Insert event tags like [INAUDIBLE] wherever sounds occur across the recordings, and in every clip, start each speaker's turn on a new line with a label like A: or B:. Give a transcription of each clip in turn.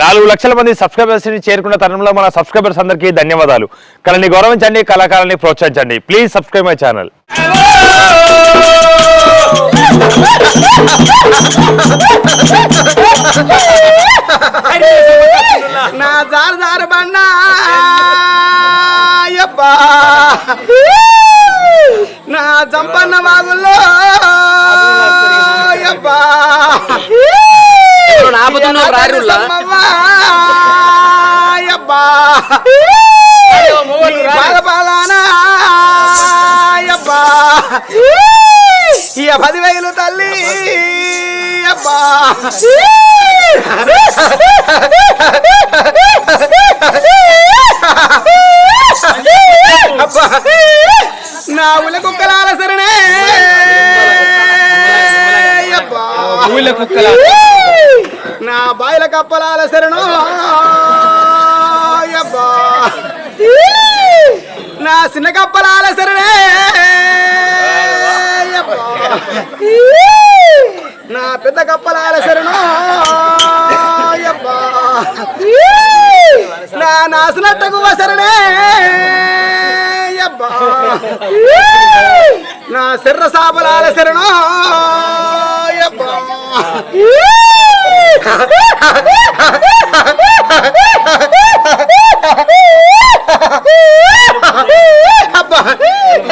A: నాలుగు లక్షల మంది సబ్స్క్రైబర్స్ని చేరుకున్న తరుణంలో మన సబ్స్క్రైబర్స్ అందరికీ ధన్యవాదాలు. కళని గౌరవించండి కళాకారాన్ని ప్రోత్సహించండి. ప్లీజ్ సబ్స్క్రైబ్ మై ఛానల్
B: నా జారు జారు నా జంపన్న బాగుల్లో.
C: నాపుతున్నావు రారుల్లా?
B: అయ్యబ్బా ఇక పదివేలు తల్లి. అబ్బా. అబ్బా. నా ఉల కుక్కలాల సరణే అబ్బా.
C: ఊళ్ళ కుక్కల
B: బాయిల కప్పలాల శరణు. నా చిన్న కప్పలాల శరణే. నా పెద్ద కప్పలాల శరణు. అబ్బా. నా నాసినట్టకు శరణే. నా శర్ర సాపలాల శరణు.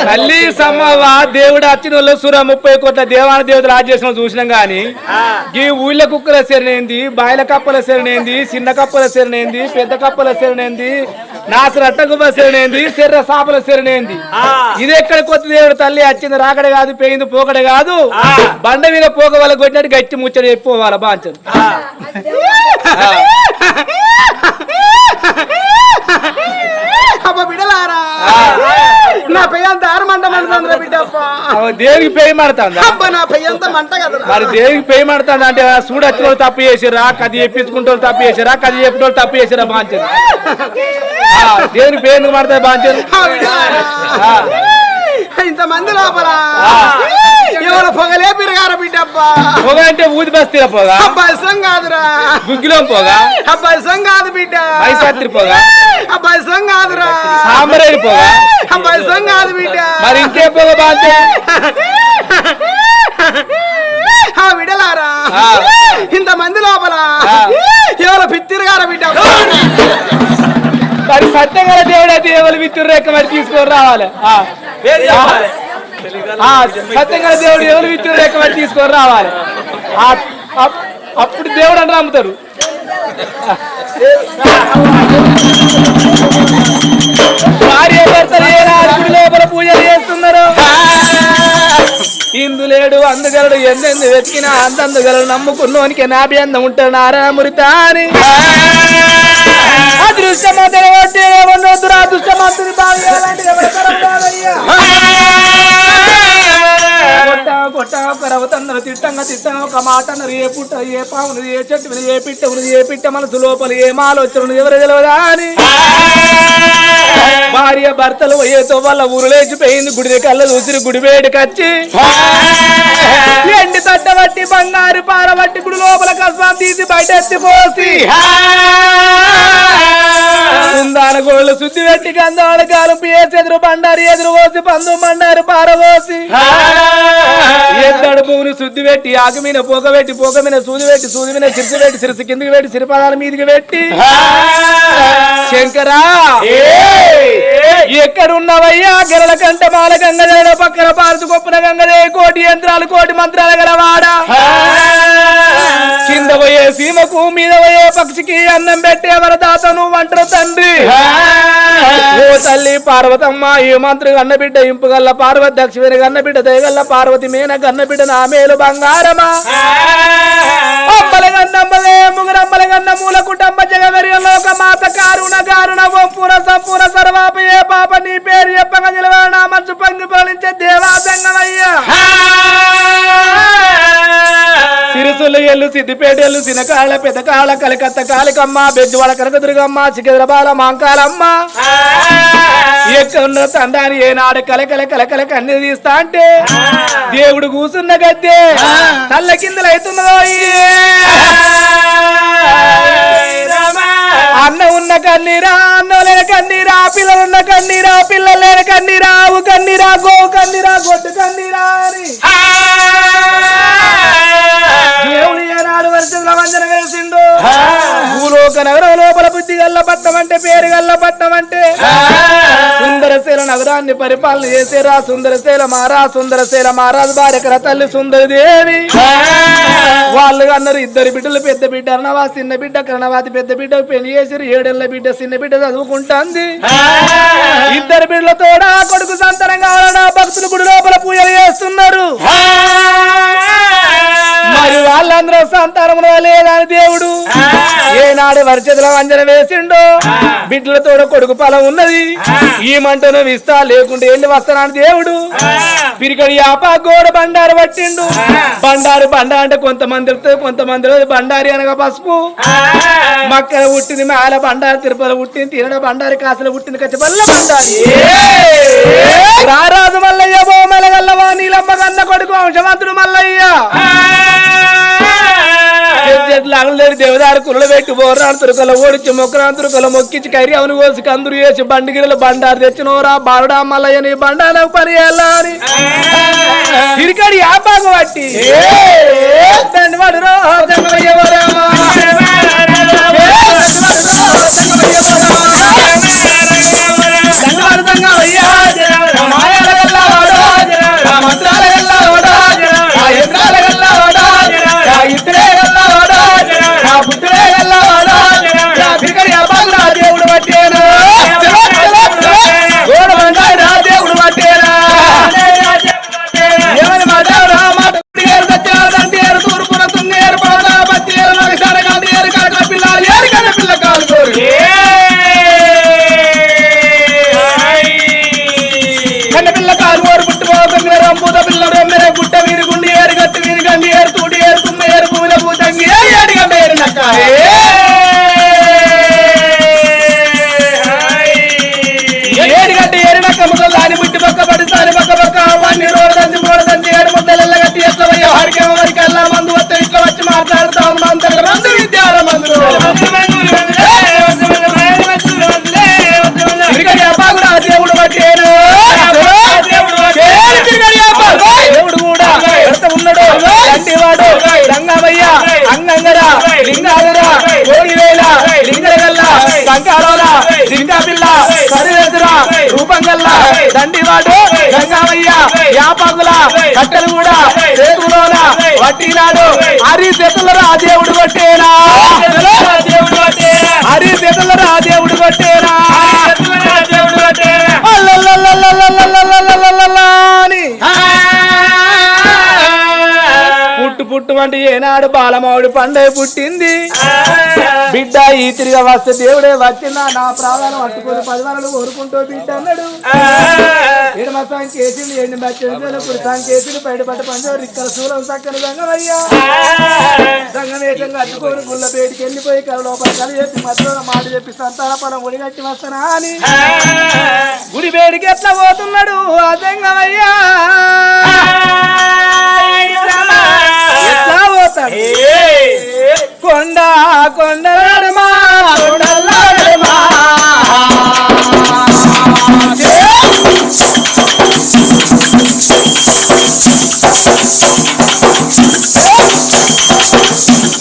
C: తల్లి సమ్మవ్వ దేవుడు అచ్చిన వాళ్ళు సుర ముప్పై కోట్ల దేవాన దేవతలు ఆజ్ చేసిన చూసినాం గాని ఈ ఊళ్ళ కుక్కల సెరనేంది బాయిల కప్పల సెరనేంది చిన్న కప్పల సెరనేంది పెద్ద కప్పల సెరనేంది నాసర అట్టగుబ్బ సెరనేంది శర్ర సాపల సెరనేంది ఇది ఎక్కడ కొత్త దేవుడు తల్లి? వచ్చింది రాకడ కాదు పోయింది పోకడ కాదు. బండ మీద పోక వాళ్ళ కొట్టినట్టు గట్టి ముచ్చట చెప్పిపోవాల
B: బిడలారా. నా పెయ్యంత
C: దేవునికి పేయి మాడుతుందా మరి దేవునికి పేయి అంటే చూడు వచ్చిన వాళ్ళు తప్పు చేసిరా కది చెప్పించుకుంటే తప్పు చేసిరా కది చెప్పిన వాళ్ళు తప్పు చేసిరా బాంచదు దేవునికి పేరు మాడతాయి బాంచదు
B: ఇంత మంది లోపల ఎవరు పొగలే పిరగార బిడ్డ అబ్బా
C: పొగ అంటే ఊది బస్తీల పొగ
B: అబ్బా ఇసం కాదురా
C: గుగ్గిలో పొగ
B: అబ్బా ఇసం కాదు బిడ్డ
C: మైసాత్రి పొగ
B: అబ్బా ఇసం కాదురా
C: సాంబరేడి పొగ
B: అబ్బా ఇసం కాదు బిడ్డ
C: మరి ఇంకే పొగ బాంచదు
B: ఆ విడలారా
C: ఆ.
B: ఇంత మంది లోపల
C: ఆ.
B: ఎవరు పిత్తిరగార బిడ్డ అబ్బా.
C: మరి సత్యంగా దేవుడు అయితే ఎవరు విత్తురు రేఖ మరి తీసుకొని రావాలి ఆ. ఆ, సత్యంగా దేవుడు ఎవరు విత్తురు రేఖ తీసుకొని రావాలి. అప్పుడు దేవుడు అని నమ్ముతారు. భార్య భర్తలు లేడు అందుగలడు ఎందెందు వెతికినా అంతందుగలడు నమ్ముకున్నోనికి నాభి ఉంటాడు నారామురిత అని అదృష్టమంతుడు వడ్డీ తిట్టంగా తిట్టంగా ఒక మాట ఏ పుట్ట ఏ పావును ఏ చెట్టు ఏ పిట్ట ఉన్నది ఏ పిట్ట మనసు లోపల ఏ ఆలోచన ఎవరు తెలియదా అని భార్య భర్తలు పోయేతో వాళ్ళ ఊరు లేచిపోయింది. గుడి కళ్ళ చూసి గుడి వేడికి వచ్చి. ఎండి తట్టబట్టి బంగారు పారబట్టి గుడి లోపల కసం తీసి బయట ఎత్తిపోసి కుందాల గోళ్ళు శుద్ధి పెట్టి గంధాల కాలుపు ఎదురు బండారు ఎదురు పోసి పందు బండారు పారబోసి ఎద్దడు పువ్వుని శుద్ధి పెట్టి ఆకు మీద పోక పెట్టి పోక మీద సూది పెట్టి సూది మీద సిరిసి పెట్టి సిరిసి కిందికి పెట్టి సిరిపాదాల మీదకి పెట్టి. శంకరా! ఎక్కడున్నవయ్యా? గెరల కంట మాల గంగదేవ పక్కన పారదు గొప్పన గంగదే కోటి యంత్రాలు కోటి మంత్రాలు గలవాడా. కింద పోయే సీమకు మీద పోయే పక్షికి అన్నం పెట్టే వరదాత నువ్వు అంటారు తండ్రి ఓ తల్లి పార్వతమ్మ ఈ మంత్రి గన్నబిడ్డ ఇంపుగల్ల పార్వతి దక్షిణ గన్నబిడ్డ దయగల్ల పార్వతి మేన గన్నబిడ్డ నా మేలు బంగారమా? అమ్మల గన్నమ్మలే కొండయ్యలు సిద్దిపేటలు సినకాళ పెదకాళ కలకత్త కాళికమ్మ బెజ్జువాడ కనకదుర్గమ్మ సికింద్రబాల మాంకాలమ్మ. ఎక్కడున్న తండాని ఏనాడు కలకల కలకల కన్ను తీస్తా అంటే దేవుడు కూసున్న గద్దే. తల్ల కిందలైతున్నదో అన్న ఉన్న కన్నీరా అన్న లేని కన్నీరా పిల్లలున్న కన్నీరా పిల్లలు లేని కన్నీరా కన్నీరా గో కన్నీరా గొడ్డు కన్నీరా రంజన వేసిండు. భూలోక నగరం లోపల బుద్ధి గల్ల పట్టమంటే పేరు గల్ల పట్టమంటే. సుందరశీల నగరాన్ని పరిపాలన చేసేరా. సుందరశీల మారా సుందరశీల మహారాజు భార్య తల్లి సుందరదేవి. వాళ్ళు అన్నారు ఇద్దరు బిడ్డలు పెద్ద బిడ్డ అరణవా చిన్న బిడ్డ కరణవాది పెద్ద బిడ్డ పెళ్ళి చేసారు ఏడేళ్ళ బిడ్డ చిన్న బిడ్డ చదువుకుంటుంది. ఇద్దరు బిడ్డలతో కొడుకు సంతానం కావాలన్నా భక్తులు గుడి లోపల పూజలు చేస్తున్నారు. మరి వాళ్ళందరూ సంతానం లేదని దేవుడు. ఏనాడు వరిచేతుల వంజన వేసిండో. బిడ్డలతో కొడుకు పొలం ఉన్నది. ఇయ్యమంటేనే ఇస్తా లేకుంటే ఎండి వస్తానని దేవుడు? పిరికడి ఆప గోడ బండారు పట్టిండు. బండారు బండ అంటే కొంతమంది కొంతమంది బండారి అనగా పసుపు. మక్కలు పుట్టింది మేల బండారు తిరుపతి పుట్టింది తిరడ బండారి కాసలు పుట్టింది కచ్చిపల్ల బండారి. రారాజు మల్లయ్య బో మెలగల్లవా నీలమ్మ కన్న కొడుకు వంశమంతుడు మల్లయ్య. అంగలేని దేవదారు కుల పెట్టి బోర్రాంతురు కల ఓడిచి మొక్కరాంతురు కల మొక్కించి కైరి అవును కోసి కందురు వేసి బండిగిరలు బండారు తెచ్చినోరా బారుడా మలయని బండాల పని ఎలా అని. ఇరికడి యాపాకు పట్టి దండి వాడు లింగాదురా కోడివేల లింగరగల్ల కంకారోల లింగాపిల్ల సరిద రూపం గల్ల దండివాడు గంగామయ్య యాపాకుల కట్టెలు కూడా చేతులోన వట్టినాడు హరి చేతులరా దేవుడు కొట్టేనా? హరి చేతులరా దేవుడు కొట్టేనా? దేవుడు కొట్టేనా? అటువంటి ఏనాడు బాలమౌడి పండే పుట్టింది బిడ్డ ఈ తిరిగి వస్తే దేవుడే వచ్చిందా నా ప్రాణాలు పట్టుకొని పదివారాలు కోరుకుంటూ బిడ్డ అన్నాడు ఎడమ సాయం చేసింది ఎండి మధ్యపుడు సాయం చేసింది బయట పట్ట పంచారు ఇక్కడ శూలం చక్కని రంగమయ్యా రంగమేటంగా అట్టుకొని గుళ్ళ బయటికి వెళ్ళిపోయి కళ్ళ లోపల కలి చెప్పి మధ్యలో మాట చెప్పి సంతాన గుడి ఒడిగట్టి వస్తానా అని గుడి పేడికి ఎట్లా పోతున్నాడు ఆ రంగమయ్యా పోతాడు కొండ కొండలమా కొండలమా ఎల్లిండు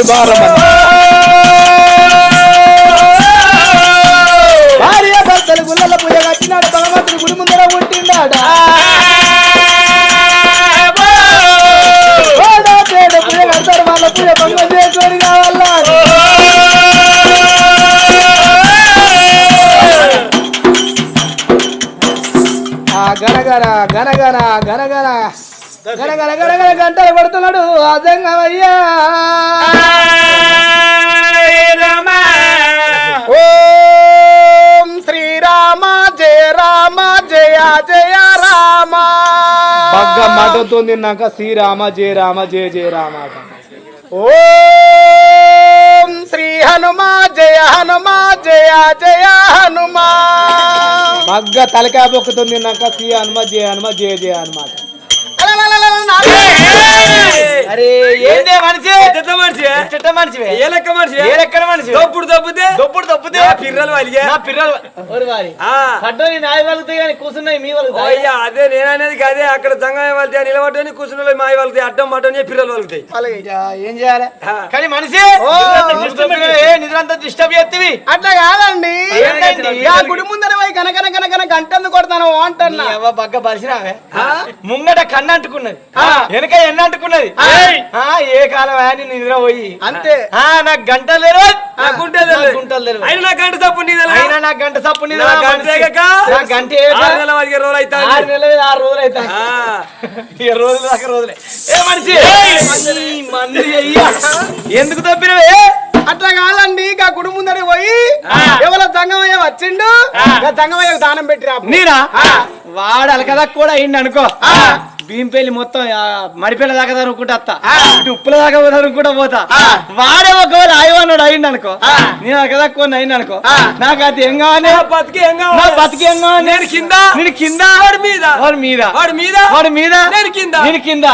D: తల్లి బాలమ్మ భార్య భర్తలు గుళ్ళ పూజ కట్టినాడు భగవంతుడు గుడి ముందర పుట్టిండాడ. గనగన గనగన గనగన గనగన గంటలు పడుతున్నాడు అదంగమయ్యా
B: ఓం శ్రీరామ జయ రామ జయ జయ రామ.
D: మాటతో తిన్నాక శ్రీరామ జయ రామ జయ జయ రామ.
B: ఓం శ్రీ హనుమా జయ హనుమా జయ జయ హనుమా.
D: బగ్గ తలకాయ బొక్కతో తిన్నాక శ్రీ హనుమ జయ హనుమ జయ జయ హనుమ. అట.
B: అరే ఏందే మనిషి?
E: ఎట్ట మనిషి? ఏ లెక్క మనిషి?
B: ఏ మనిషి?
E: దొప్పుడు దొబ్బుతే?
B: దొప్పుడు దొప్పుతే
E: నా పిర్రలు వలిగే.
B: నా పిల్లలు
E: ఆ.
B: పడ్డని నాయ వలుగుతాయి కానీ కూర్చున్నాయి మీ వలుగుతాయి
E: అయ్యా అదే నేననేది అదే అక్కడ నిలబడ్డని మాయ అడ్డం పిర్రలు వలుగుతాయి
D: ఏం చేయాలి?
B: కానీ మనిషి నిద్రంతా డిస్టర్బ్ చేస్తవి. అట్లా కాదండి? ఆ గుడి ముందర పోయి కనకన కనకన గంటెందుకు కొడతాను అంటున్నా. బగ్గ పరిసిరావే. ముంగట కన్ను అంటుకున్నది వెనక ఎన్న అంటుకున్నది ఏ కాలం అని నిద్ర పోయి. అంతే. ఆ నాకు గంట లేరు
E: అయినా నా గంట
B: సప్పు నిద్ర
E: నా గంట?
B: నా గంట?
E: ఆరు రోజులు అవుతా
B: ఆరు నెలలు ఆరు రోజులు అయితే ఈ రోజులు దాకా రోజులే. ఏ మనిషి? ఈ మంది అయ్యా ఎందుకు తప్పినవే? అట్లా కాదండి ఇక గుడి ముందర పోయి ఎవరో జంగమయ్య వచ్చిండు జంగమయ్య దానం పెట్టిరా
D: నేనా? వాడు అలకదా కూడా అయింది అనుకో. భీంపల్లి మొత్తం ఆ, మడిపల్లి దాకా అనుకుంటా అత్త. ఇటు ఉప్పుల దాకా అనుకుంటా పోతా. వాడే ఒకవేళ అయ్యన్నాడు అయింది అనుకో నేను అలకదా కొన్ని అయింది అనుకో నాకు అది ఏం కావాలి?
E: బతికి ఏం కావాలి?
D: బతికి ఏం కావాలి?
E: నేను కింద.
D: నేను కింద?
E: వాడి మీద.
D: వాడి మీద.
E: వాడి మీద?
D: వాడి మీద?
E: నేను కింద.
D: నేను కింద.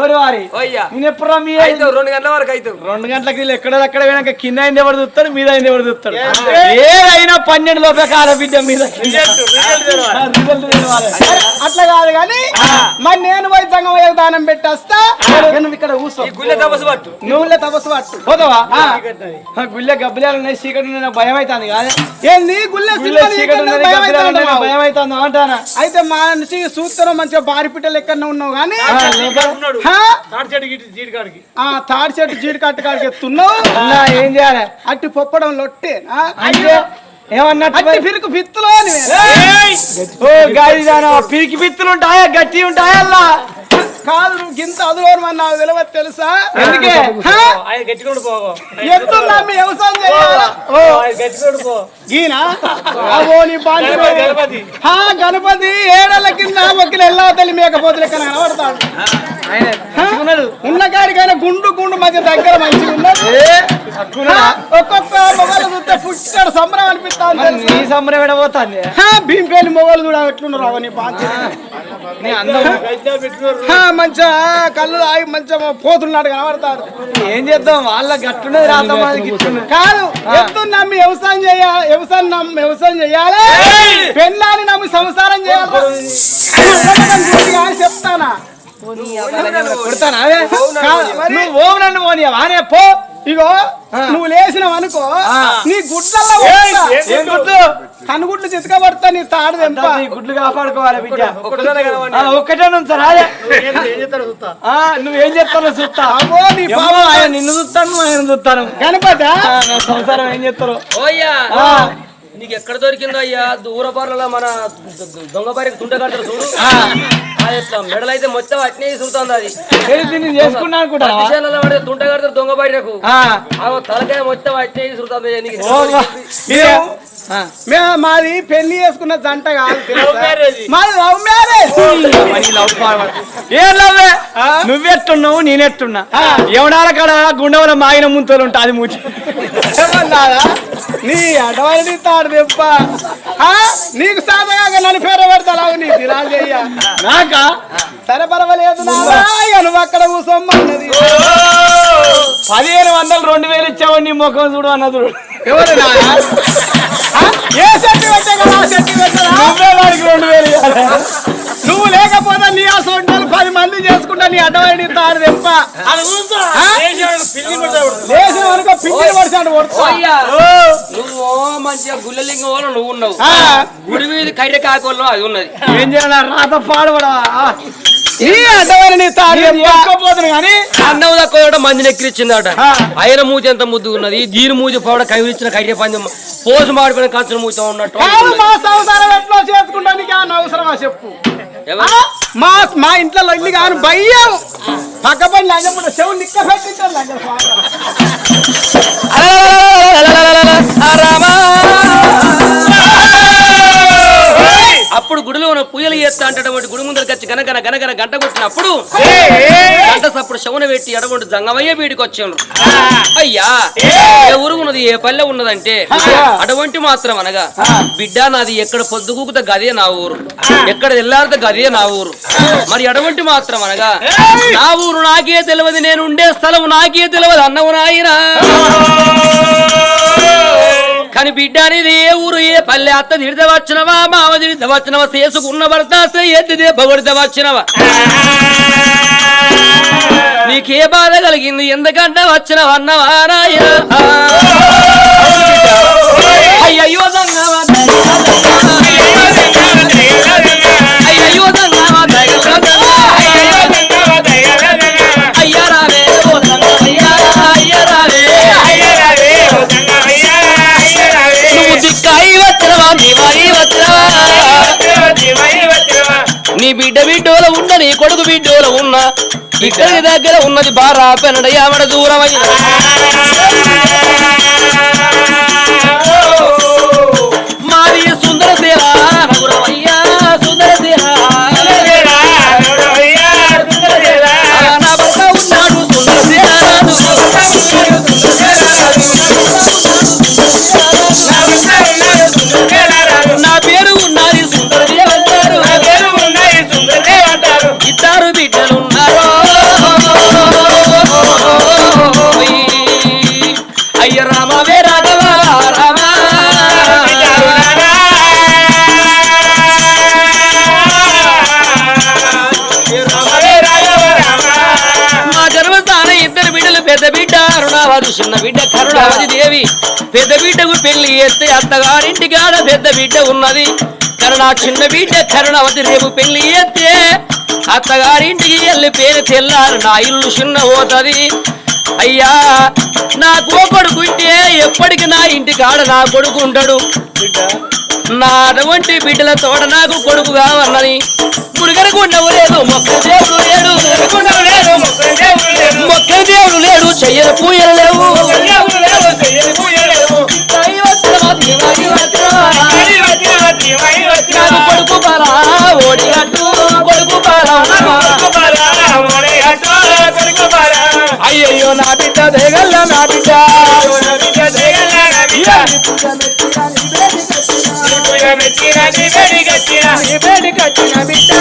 D: ఓరి వారి. నేను ఎప్పుడు మీ
E: అయితే రెండు గంటల వరకు అవుతావు
D: రెండు గంటలకి వీళ్ళు ఎక్కడ అక్కడ పోయినాక కింద అయింది ఎవరు చూస్తాడు మీద అయింది ఎవరు చూస్తాడు? ఏదైనా పన్నెండు లోపే కాల బిడ్డ మీద.
B: అట్లా కాదు కానీ మరి నేను పోయి దానం పెట్టేస్తా.
D: నువ్వు ఇక్కడ కూర్చో.
E: ఈ గుళ్ళె తపస్సు పట్టు.
B: నువ్వులే తపస్సు పట్టు.
D: పోతావా ఆ, గుళ్ళె గబ్బిలాలు ఉన్నాయి చీకటి ఉన్నాయి, భయం అవుతుంది కాదే.
B: ఏంది? గుళ్ళె భయం
D: అవుతుంది అంటానా?
B: అయితే మనిషి చూస్తున్నావు మంచిగా బారిపిట్టలు ఎక్కడ ఉన్నావు కానీ? తాడి చెట్టు జీడి కట్టు కాడికి. ఎత్తున్నావు.
D: ఏం చేయాలి?
B: అట్టి పొప్పడం లొట్టే?
D: అంటే ఏమన్నట్టు
B: పిత్తులో
D: పీకి పిత్తులు ఉంటాయా? గట్టి ఉంటాయా అల్లా
B: కాదు నువ్వు నాకు తెలియదు తెలుసా?
D: ఎందుకే?
B: ఎత్తున్నా మీ వ్యవసాయం ఈయన? గణపతి ఏడల కింద ఎల్లా తల్లి మేకపోతులు ఎక్కడ కనబడతాడు? ఉన్న కాడికైనా గుండు గుండు మధ్య దగ్గర మంచిగా ఉన్నది? ఒక్కొక్క మొగలు చూస్తే పుట్టాడు సంబరం అనిపిస్తాను
D: నీ సంబరం ఎడబోతుంది
B: భీంపేలి మొగలు కూడా ఎట్లున్నారు అవన్నీ మంచిగా కళ్ళు ఆగి మంచిగా పోతున్నాడు కనబడతాడు.
D: ఏం చేద్దాం? వాళ్ళ గట్టున్నది రాత మాది గిట్టున్నది.
B: కాదు ఎత్తు నమ్మి వ్యవసాయం చేయాలి వ్యవసాయం నమ్మి వ్యవసాయం చేయాలి. పెళ్ళాన్ని నమ్మి సంసారం చేయాలి. చెప్తానా?
D: నువ్వు ఓం నన్ను పోనీ వానే పో.
B: ఇగో నువ్వు లేచినావు అనుకో నీ గుడ్లల్లో పోతా.
D: ఏం గుడ్లు?
B: కనుగుడ్లు చితకబడతా నీ తాడు తెంప.
D: నీ గుడ్లు కాపాడుకోవాలి బిడ్డ. ఒక్కటే ఉంచారు అదే నువ్వేం చెప్తాను చూస్తా.
B: అమ్మో నీ
D: ఏమో,
B: పాపం
D: ఆయన నిన్ను చూస్తాను ఆయన చూస్తాను. నా సంసారం ఏం ఆ,
E: నీకు ఎక్కడ దొరికిందో అయ్యా దూర బార్లలో మన దొంగ బారికి తుంట కడతారు చూడు. ఇట్లా మెడలైతే మొత్తం అట్నే చూస్తుంది అది.
D: చేసుకున్నా
E: తుంట కడతారు దొంగ తలకాయ మొత్తం అట్నే చూస్తుంది నీకు
D: ఓ, వా. ఇదే. ఆ,
B: మే మాది పెళ్ళి చేసుకున్న జంట కాదు? మాది లవ్ మ్యారేజ్
D: లవ్ నువ్వెట్టున్నావు నేనెట్టున్నా. ఎవడాల కాడ గుండెవల మాగిన ముంతలు ఉంటా అది మూచి
B: ఏమన్నారా? నీ అడవాడి తాడు దెబ్బ ఆ? నీకు సాధగా నన్ను పేరు పెడతావు నీ దినాలు చెయ్య.
D: నాకా?
B: సరే పర్వాలేదు నువ్వు? అక్కడ కూసోమ్మన్నది
D: పదిహేను వందలు రెండు వేలు ఇచ్చావు నీ ముఖం చూడు అన్న చూడు.
B: ఎవరు? [LAUGHS] ఏ పెట్టే కదా ఆ చెట్టు పెట్టరా
D: నువ్వే వాడికి రెండు వేలు.
B: నువ్వు లేకపోతే నీ ఆ సొంటలు పది మంది చేసుకుంటా నీ అడ్డవాడి తాడు తెంప లేచిన వరకు పడిచాడు
E: నువ్వు మంచిగా గుల్లలింగం వల్ల నువ్వు ఉన్నావు. గుడి మీద కర్రె కాకోల్లో అది ఉన్నది.
B: ఏం చేయాలి? రాత పాడబడా కానీ
E: అన్నం తక్కువ మందిని ఎక్కిరిచ్చిందట
B: ఆ.
E: ఆయన మూతి ఎంత ముద్దు ఉన్నది? దీని మూతి పౌడ కవిరిచ్చిన కర్రె పందెం పోసు మాడిపోయిన కంచుల మూతి ఉన్నట్టు
B: మా సంసారం ఎట్లా చేసుకుంటానికి ఏమన్నా అవసరమా చెప్పు? మా మా ఇంట్లో ఇల్లు కాను భయ్యం. పక్క పని చెవు నిక్క పెట్టింటారు లంగ
E: అప్పుడు గుడిలో ఉన్న పూయలు చేస్తా అంటటువంటి గుడి ముందరికి వచ్చి గనగన గనగన గంట కొట్టినప్పుడు గంట సప్పుడు శవన పెట్టి అటువంటి జంగమయ్య వీడికి వచ్చాను. అయ్యా ఏ. ఊరు ఉన్నది ఏ పల్లె ఉన్నదంటే అటువంటి మాత్రం అనగా బిడ్డ నాది ఎక్కడ పొద్దుగూకుత గదే నా ఊరు. ఎక్కడ తెల్లారితే గదే నా ఊరు. మరి అటువంటి మాత్రం అనగా నా ఊరు నాకే తెలియదు నేను ఉండే స్థలం నాకే తెలియదు అన్నవు నాయనా. కానీ బిడ్డ అనేది ఏ ఊరు ఏ పల్లె అత్త తిడితే వచ్చినవా? మామ తిడితే వచ్చినవా? చేసుకున్న భర్త ఎత్తిదే పొగడితే వచ్చినవా? నీకే బాధ కలిగింది ఎందుకంటే వచ్చినవా అన్నవా నాయన? నీ బిడ్డ బిడ్డోల ఉన్న నీ కొడుకు బిడ్డోల ఉన్న ఇక్కడికి దగ్గర ఉన్నది బారా పెనడ ఆవిడ దూరమైన. పెద్ద చిన్న బిడ్డ కరుణావతి దేవి. పెద్ద బిడ్డకు పెళ్ళి చేస్తే అత్తగారింటి కాడ పెద్ద బిడ్డ ఉన్నది. కరుణ చిన్న బిడ్డ కరుణావతి రేపు పెళ్ళి చేస్తే అత్తగారింటికి వెళ్ళి పేరు తెల్లారు నా ఇల్లు చిన్న పోతది. అయ్యా నా కొడుకు ఎప్పటికి నా ఇంటి కాడ నా కొడుకు ఉంటాడు. నా అటువంటి బిడ్డల తోట నాకు కొడుకు కావాలని. మురుగని గుండవు లేదు మొక్క దేవుడు లేడు. మొక్క దేవుడు లేడు చెయ్యని పూయలు లేవు. కొడుకు బాలా ఓడిగట్టు కొడుకు బాలా. అయ్యయ్యో నా బిడ్డ దేగల్ల నా బిడ్డ. నీ బిడ్డ.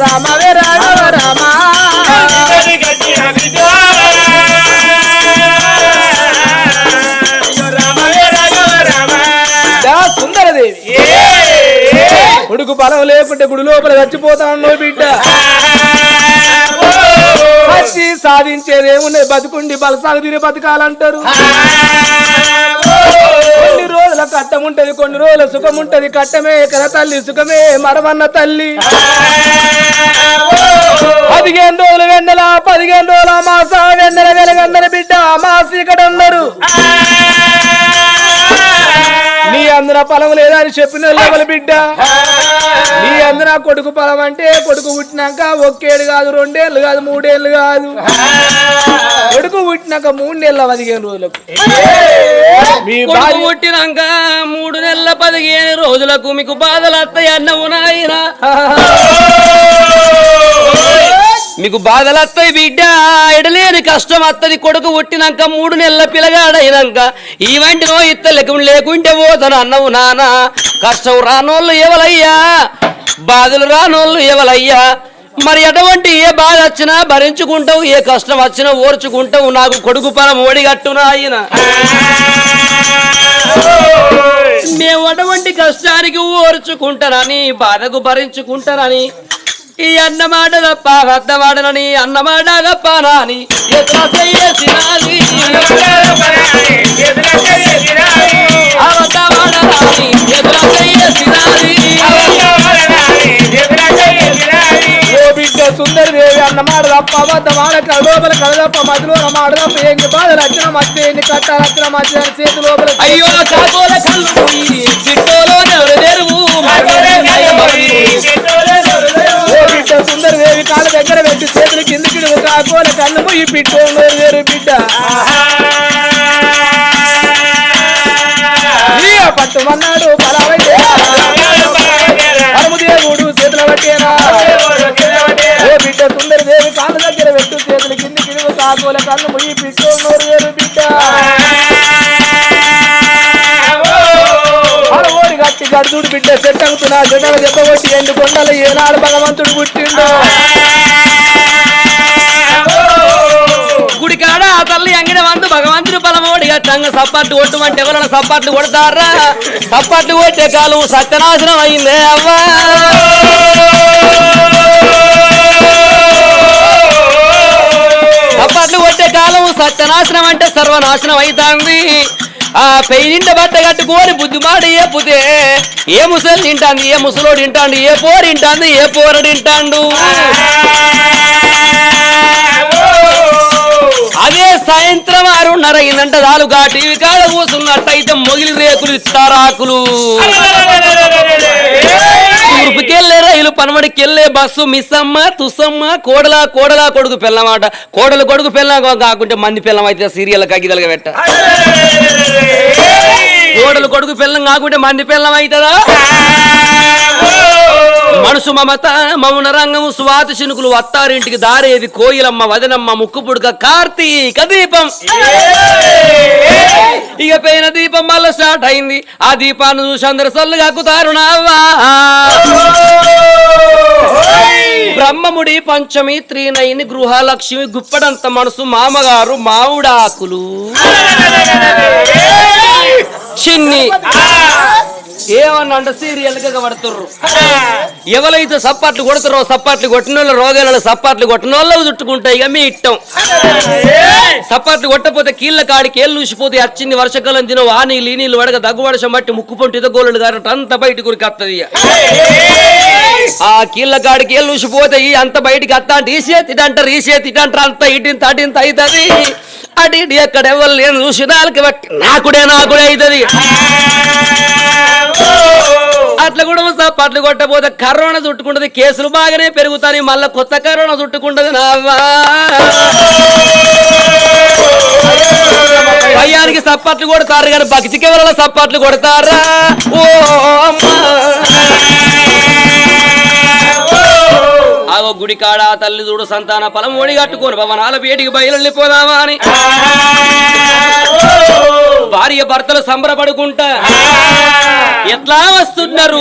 E: రామవే రాఘవ రామ. దా సుందరదేవి. కొడుకు బలం లేకుంటే గుడి లోపల చచ్చిపోతాను బిడ్డ. వచ్చి సాధించేది ఏమున్నది బతుకుండి బలసాగు తిని బతకాలంటారు. కొన్ని రోజుల కట్టం ఉంటది కొన్ని రోజుల సుఖం ఉంటది. కట్టమే కర తల్లి సుఖమే మరవన్న తల్లి. పదిహేను రోజులు వెన్నెల పదిహేను రోజుల మాస వెన్నెల వెలగన్నర బిడ్డ మాసి ఇక్కడ ఉన్నారు నీ పొలం లేదా అని చెప్పిన లెవెల బిడ్డ. [LAUGHS] నీ అందున కొడుకు పొలం అంటే కొడుకు పుట్టినాక ఒక్కేడు కాదు రెండేళ్ళు కాదు మూడేళ్ళు కాదు. [LAUGHS] కొడుకు పుట్టినాక మూడు నెలల పదిహేను రోజులకు. [LAUGHS] మీ కొడుకు
B: భార్య
E: పుట్టినాక మూడు నెలల పదిహేను రోజులకు మీకు బాధలు వస్తాయి అన్నవు నాయన. మీకు బాధలు వస్తాయి బిడ్డ. ఎడలేని కష్టం వత్తది కొడుకు పుట్టినాక మూడు నెలల పిల్లగాడైనాక ఈ వంటినో ఇత్తలేకు లేకుంటే పోతాను అన్నవు నాన్న. కష్టం రానోళ్ళు ఎవలయ్యా? బాధలు రానోళ్ళు ఎవలయ్యా? మరి ఎటువంటి ఏ బాధ వచ్చినా భరించుకుంటావు ఏ కష్టం వచ్చినా ఓర్చుకుంటావు. నాకు కొడుకు పరం ఓడిగట్టున ఆయన మేము అటువంటి కష్టానికి ఓర్చుకుంటానని బాధకు భరించుకుంటానని ఈ అన్న మాట తప్ప అద్ద మాటనని అన్న మాట తప్పనా అని
C: సుందరి దేవి అన్న మాట తప్ప అబద్ధ కల లోపల తప్ప మధ్యలో మాట తప్ప ఎన్ని బాధలు వచ్చిన మధ్య ఎన్ని కట్టాలు వచ్చిన మధ్య చేతి లోపల
E: అయ్యో కాకోల కళ్ళు చిట్టోలో
C: కిందికి ఒక అగోల కళ్ళు పోయి బిడ్డ వేరు బిడ్డ నీ పట్టుమన్నాడు పలావైతే దేవుడు చేతుల పట్టేనా ఓ బిడ్డ సుందరి దేవి కాళ్ళ దగ్గర పెట్టు చేతులు కిందికి ఒక అగోల కళ్ళు పోయి బిడ్డ వేరు బిడ్డ ఓడి గట్టి గడుదుడు బిడ్డ సెట్ అవుతున్నా జగన చెప్పబట్టి ఎండు కొండలు ఏనాడు భగవంతుడు పుట్టిండు
E: గుడి కాడ ఆ తల్లి అంగిన వందు భగవంతుడు బలమోడిగా టంగ సప్పట్లు కొట్టమంటే ఎవరైనా సప్పట్లు కొడతారా? సప్పట్లు కొట్టే కాలం సత్యనాశనం అయిందే అవ్వా. సప్పట్లు కొట్టే కాలం సత్యనాశనం అంటే సర్వనాశనం అవుతాంది ఆ పెయినింట బట్ట కట్టుకోని బుద్ధి ఏ పుతే ఏ ముసలి తింటాంది ఏ ముసలోడు తింటాండు ఏ పోరు తింటాంది ఏ పోరడు తింటాండు? అదే సాయంత్రం ఆరున్నర అయిందంట దాలుగా టీవీ కాడ కూసున్నట్టయితే మొగిలి రేకులు ఇస్తారాకులు. తూర్పుకెళ్ళే రైలు పనమడికెళ్ళే బస్సు మిస్సమ్మ తుసమ్మ కోడలా కోడలా కొడుకు పిల్లమాట. కోడలు కొడుకు పిల్ల కాకుంటే మంది పిల్లం అయితే సీరియల్ కగిదలుగా పెట్ట కోడలు కొడుకు పిల్లం కాకుంటే మంది పిల్లం అవుతుందా? మనసు మమత మౌన రంగము స్వాతి చినుకులు అత్తారింటికి దారేది కోయిలమ్మ వదనమ్మ ముక్కు పుడక కార్తీక దీపం. ఇక పైన దీపం మళ్ళీ స్టార్ట్ అయింది. ఆ దీపాన్ని చూసి అందరు సల్లుగా ఎక్కుతారు నావా బ్రహ్మముడి పంచమి త్రీనైని గృహలక్ష్మి గుప్పడంత మనసు మామగారు మావుడాకులు. చిన్ని. ఏమన్నా అంటే సీరియల్గా పడుతుర్రు. ఎవరైతే సప్పాట్లు కొడుతురో సప్పట్లు కొట్టిన వాళ్ళు రోగాలలో సప్పట్లు కొట్టిన వాళ్ళు చుట్టుకుంటాయి ఇక మీ ఇట్టం సప్పాట్లు కొట్టపోతే కీళ్ళ కాడికి ఏళ్ళు ఊసిపోతే అచ్చింది వర్షకాలం తిన ఆ నీళ్ళు ఈ నీళ్ళు వడగ దగ్గు వర్షం బట్టి ముక్కు పొంటి ఇదగోళ్ళు గారు అంత బయట గురికి అత్తది ఆ కీళ్ళ కాడికి ఏళ్ళు ఊసిపోతే అంత బయటికి అత్త అంటే ఈ చేతి ఇటు ఈ చేతి ఇటు అంత ఇటింత అటింత అవుతుంది. అటు ఇటు ఎక్కడ ఎవరు లేని చూసి నాకుడే నాకుడే అవుతుంది. అట్లా కూడా సప్పట్లు కొట్టబోతే కరోనా చుట్టుకుంటది కేసులు బాగానే పెరుగుతాయి మళ్ళా కొత్త కరోనా చుట్టుకుంటది నావా భయానికి సప్పట్లు కొడతారు కానీ భక్తికి ఎవరైనా సప్పట్లు కొడతారా? ఓ అమ్మా. ఆగో గుడి కాడ తల్లి చూడు సంతాన ఫలం ఒడిగట్టుకోను భవనాల వేడికి బయలుపోదామా అని. భార్య భర్తలు సంబరపడుకుంటా. ఎట్లా వస్తున్నారు?